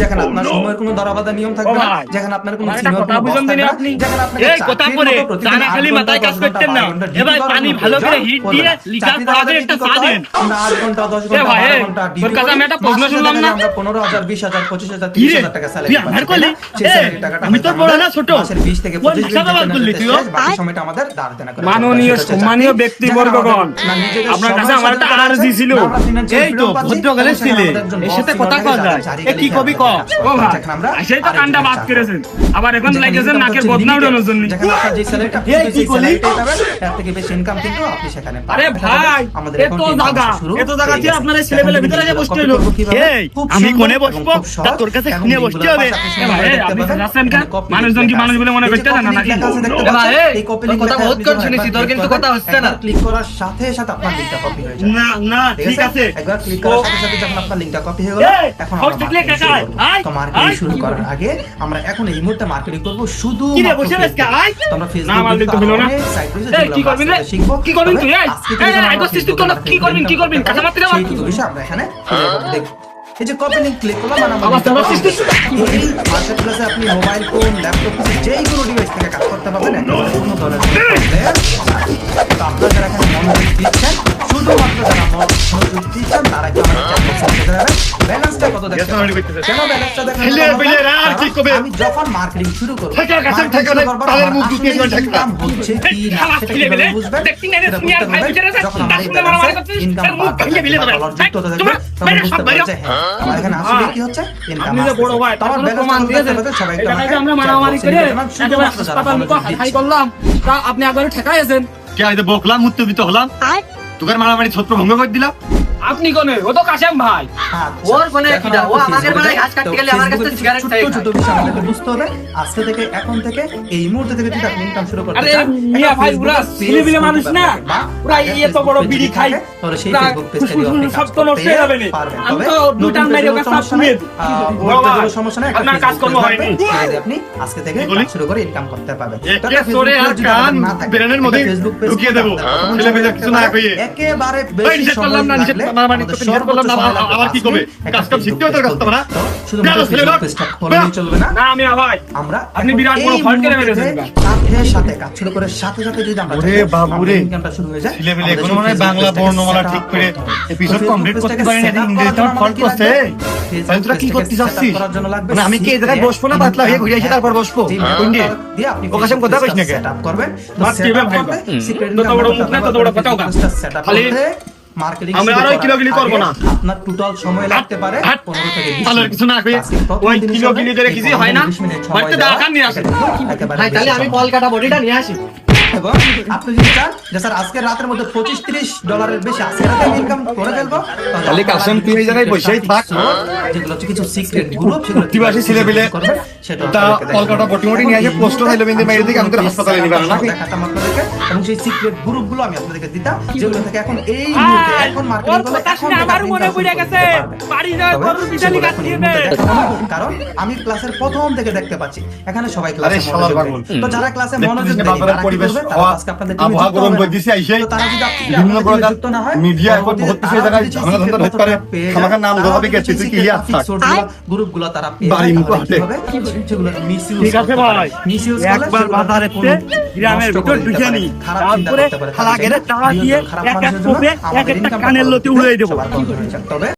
যেখানে আপনার সময়ের কোনো নিয়ম থাকবে না যেখানে আপনার কোনো খালি মাথায় কাজ করতেন না। এবার পানি ভালো করে হিট দিয়ে পড়াতে একটা। আমরা ঘণ্টা, ঘণ্টা, ভাই, তোর কাছে আমি প্রশ্ন শুনলাম না? আমরা পনেরো হাজার, বিশ হাজার, পঁচিশ হাজার, তিরিশ হাজার টাকা টাকাটা আমি তোর বড় না ছোট? মাসের 20 থেকে কোন 25 দিন হিসাবে বাদ বেতনের করলি সাথে তুইও? শেষ, বাকি সময়টা আমাদের দাঁড় দেনা করে মাননীয় সম্মানীয় ব্যক্তিবর্গগণ, আমাদের না নিজেদের আপনার কাছে আমার একটা স্বাধীনতা আর্জি আছে, ছিল। না আমরা financial এই তো, ভদ্রকালের ছেলে। এর সাথে কথা কওয়া যায়। এ কি কবি ক? আমাদের কাজ ও করতে ভাই, যেখানে আমরা সেই তো কান্ডা বাদ করেছেন। আবার এখন লাগেছেন নাকের উড়ানোর জন্য। যেখানে আপনার যে স্যালারিটা আপনি এই কি করলি? তার থেকে বেশি ইনকাম কিন্তু আপনি সেখানে আরে ভাই, আমাদের এত জায়গা, শুরু এত জায়গা আপনার এই ভিতরে যে বসতে হলো। এই, আমি এবং বসবো। তোর কাছে বসতে হবে। কেন? মানুষজন কি মানুষ বলে মনে করতে copy নাকি? এই, কথা বহুত কম শুনেছি, তোর কিন্তু কথা হচ্ছে না। click করার সাথে সাথে আপনার লিঙ্কটা কপি হয়ে যাবে না, না, ঠিক আছে। একবার ক্লিক করার সাথে সাথে যখন আপনার লিংকটা কপি হয়ে গেল এখন আমরা মার্কেটিং শুরু করার আগে আমরা এখন এই মুহূর্তে মার্কেটিং করব শুধু কি রে, বসে? আয়। তোমরা ফেসবুক লিঙ্ক তো হলো না। এই, কি করবি রে? কি করবি তুই? এই, আজকে কি করবি, কি করবি? দুটো বিষয় আমরা এখানে দেখব এই যে কপি লিংক ক্লিক করলাম মানে আমাদের আবার এই মার্কেট প্লেসে আপনি মোবাইল ফোন ল্যাপটপ যেই কোনো ডিভাইস থেকে কাজ করতে পারবেন কোনো ধরনের কেন ব্যালেন্সটা দেখেন ছেলে পেলে রা, কি করবে? আমি যখন মার্কেটিং শুরু করব ঠেকা গেছেন, ঠেকা শুরু তাদের মুখ আসলে দিয়ে ঠেকা। হচ্ছে কি না ছেলে পেলে, দেখতে নেই তুমি আর ভাই বিচারে যখন তার মারামারি করছিস, income মুখ ভেঙে ফেলে দেবে। যুক্ত থাকবে, তখন সব বাইরে। আমার এখানে আসলে কি হচ্ছে? income আপনি যে। বড় ভাই, প্রমাণ। সবাই এটা আমরা মারামারি করে একেবারে শুধুমাত্র যারা হাসপাতাল মুখো হাই করলাম তা আপনি একবারে ঠেকাইছেন? কে আইতে বকলাম উত্তেজিত হলাম? তোকে মারামারি ছত্র ভঙ্গ করে দিলাম। আপনি কোনে ও তো কাশেম ভাই আচ্ছা, ওর কোনে কিটা? ও আমাদের বেলায় ঘাস কাটতে গেলে আমার কাছে সিগারেট ছোট্ট খাই ছোট বিষয় আমাদেরকে বুঝতে হবে আজকে থেকে এখন থেকে এই মুহূর্তে থেকে যদি আপনি ইনকাম শুরু করতে আরে মিয়া ভাই, ওরা পেজ মানুষ না। ওরা এত বড় বিড়ি পেজ খায়। তাহলে সেই ফেসবুক দিয়ে ফুসফুস আপনি কাজ শব্দ নষ্ট হয়ে যাবে না। আমি তো দুই টান নতুন মাইরে ওকে সব শুনিয়ে দিই। সমস্যা নাই, আপনার কাজকর্ম পেজ হয়নি। আপনি আজকে থেকে কাজ শুরু করে ইনকাম করতে পারবেন তো সরে আর পেজ না থাকে, ব্রেনের মধ্যে ফেসবুক পেজ ঢুকিয়ে দেবো। হবে। কিছু না কইয়ে। একেবারে বেশি সময় করলাম না, আমাদের করতে নিষেধ করলাম না, আবার কি করবে? কাজ কাম তো করতে হবে না? তো গেল ছেলেরা। ফেসবুক পেজটা খোলালেই চলবে না না আমি ভাই আমরা আপনি বিরাট বড় fault করে মুহূর্তে সাথে সাথে কাজ শুরু করে সাথে সাথে যদি আমরা ওরে বাবু রে। ইনকামটা শুরু হয়ে যায় আমাদের এখনও মনে হয় বাংলা বর্ণমালা ঠিক করে ফেসবুক complete করতে পারি না, ইংরেজিতে আমাদের কি করছে। তাহলে তোরা কি করতে লাগবে মানে আমি কি এই জায়গায় বসবো না, পাতলা হয়ে ঘুরে এসে তারপর বসবো? যে দিয়ে? আপনি ও কথা কইস পেজটা নাকি? set করবেন। তো ভাই করতে হুম। secret বড় মুখ না, হবে, বড় set up খালি করতে marketing আমরা আর ওই কিলোগিলি করব না। আপনার টোটাল সময় লাগতে পারে হাট। পনেরো থেকে বিশ তাহলে কিছু না কই, ওই জিনিস কিলো হবে, করে কিছু হয় না? বাড়িতে দেওয়া, নিয়ে আসেন। ভাই তাহলে আমি বল কাটা বডিটা নিয়ে আসি এবং আপনি যদি চান যে স্যার আজকে রাতের মধ্যে পঁচিশ তিরিশ ডলারের বেশি আজকে রাতে ইনকাম করে ফেলব তাহলে তাহলে তুই এই জায়গায় বসেই থাক। যেগুলো হচ্ছে কিছু সিক্রেট গ্রুপ সেগুলো প্রতিবাসী ছেলেপেলে করবেন তা কলকাতা পটিমটি নিয়ে এসে পোস্ট এই হইল বিন্দু মেরে দিকে মুহূর্তে আমাদের হাসপাতালে নিবে না দেখাতাম আপনাদেরকে এবং সেই সিক্রেট গ্রুপগুলো আমি আপনাদেরকে দিতাম যেগুলো থেকে এখন এই মুহূর্তে এখন মার্কেটিং করলে এখন থেকে আপনি income শুরু বাড়ি তবে সেগুলো এখন এই মুহূর্তে দেখাবো। না, কারণ আমি ক্লাসের প্রথম থেকে দেখতে পাচ্ছি এখানে সবাই ক্লাসে। তো যারা ক্লাসে মনোযোগ দেয় তারা পরিবেশ, তারা আজকে আপনাদের টিমে যুক্ত হবে করে না। তো তারা যদি বিভিন্ন প্রকার হয়, মিডিয়া বহুত কিছু জায়গায় ধরতে পারে। নাম যদি কে, তুই গ্রুপগুলো তারা বাড়ি ঠিক আছে ভাই। একবার বাজারে গ্রামের ভিতর ঢুকে নি তারপরে করতে গেলে টাকা দিয়ে এক এক মানুষের এক একটা কানের লতি উড়িয়ে দেবো। তবে